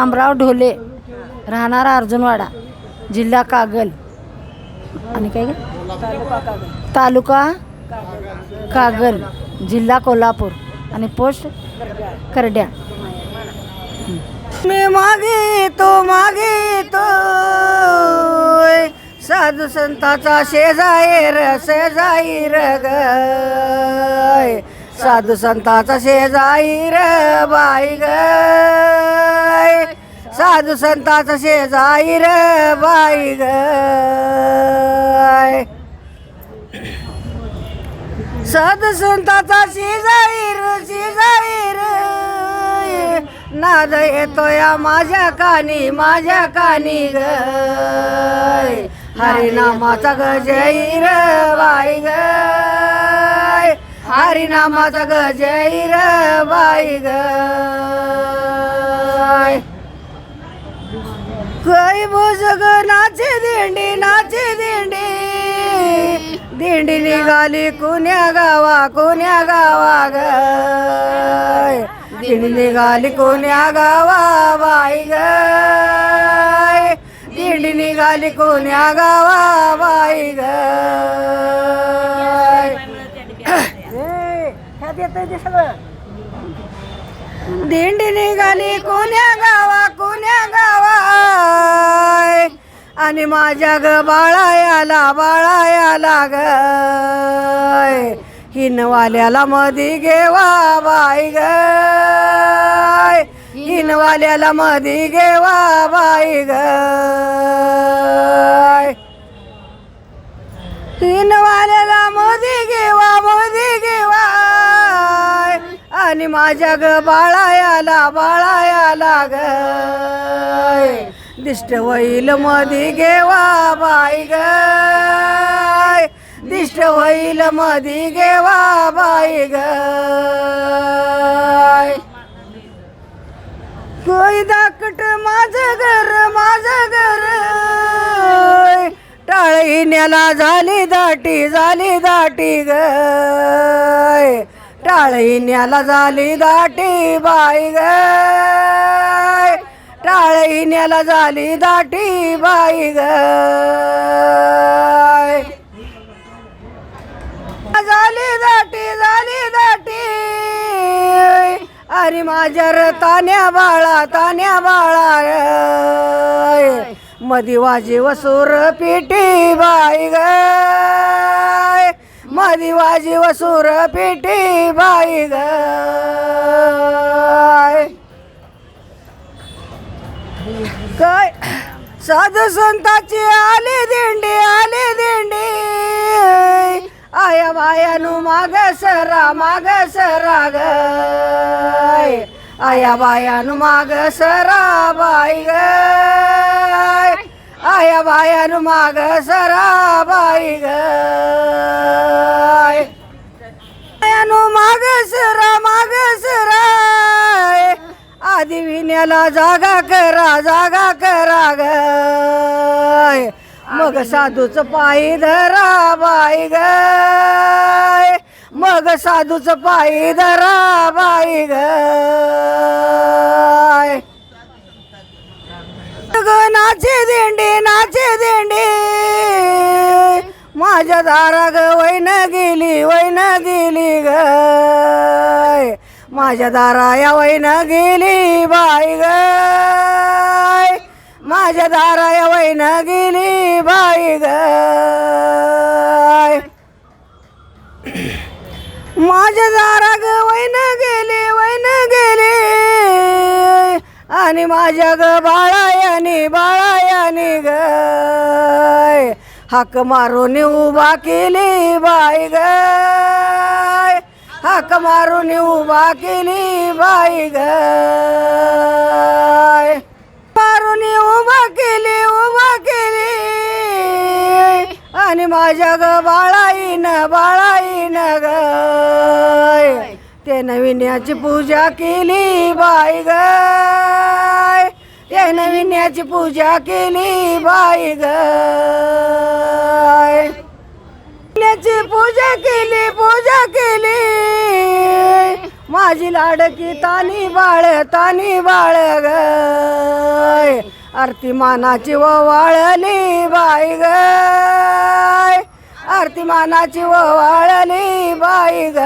रामराव ढोले राहणार अर्जुनवाडा जिल्हा कागल. आणि काय तालुका कागल जिल्हा कोल्हापूर. आणि पोस्ट करड्या. मी मागे तो मागे तो साधू संताचा शेजाईर शेजाईर ग. साधू संताचा शेजाईर बाई ग. साधू संताचा शेजाईर बाई ग. साधू संताचा शेजाईर शेजाईर नाद येतोय माझ्या कानी माझ्या कानी ग. हरिनामाचा गजईर बाई ग. हरिनामाचा गजईर बाई गाय काय बुजग नाचे दिंडी नाचे दिंडी। दिंडी निघाली कुण्या गावा कुण्या गावा ग दिंडी निघाली कुण्या गावा बाई ग दिंडी निघाली कुण्या गावा बाई ग ते सगळं दिंडी निघाली कोण्या गावा आणि माझ्या ग बाळायाला बाळायाला ग. हिनवाल्याला मधी घेवा बाई ग. हिनवाल्याला मधी घेवा बाई ग. हिनवाल्याला मधी घेवा मधी घेवा. आणि माझ्या ग बाळायाला बाळायाला ग. दिष्ट होईल मधी घेवा बाई ग. दिष्ट होईल मधी घेवा बाई ग. कोई दाकट माझं घर माझं घर. टाळीण्याला झाली दाटी झाली दाटी ग. टाळीण्याला झाली दाटी बाई ग. टाळीण्याला झाली दाटी बाई ग. झाली दाटी झाली दाटी. अरे माझ्या र तान्या बाळा तान्या बाळा मधी वाजी वसूर पिटी बाई ग. मधी वाजी वसूर पिटी बाई ग. साधू संताची आली दिंडी आली दिंडी. आया बायानु माग सरा माग सरा ग. आया बायानु माग सरा बाई ग. आया बायानु माग सरा बाई ग. आधी जागा करा जागा करा ग. मग साधूच पायी धरा बाई ग. मग साधूच पायी धरा बाई गाय ग नाचे दिंडी नाचे दिंडी. माझ्या दारा ग वैन गेली वैन गेली ग. माझ्या दारा या वैन गेली बाई ग. माझ्या दारा या वैन गेली बाई ग. माझ्या दारा ग वैन गेली वैन गेली. आणि माझ्या ग बाळायानी बाळायानी ग. हाक मारून उभा केली बाई गाय हाक मारून उभा केली बाई ग. मारून उभा केली उभा केली आणि माझ्या ग बाळाईन बाळाईन ग. ते नविन्याची पूजा केली बाई ग. ते नविन्याची पूजा केली बाई ग. पूजा केली पूजा केली. माझी लाडकी तानी बाळ तानी बाळ ग. आरती मानाची व वाळली बाई ग. आरती मानाची व वाळली बाई ग.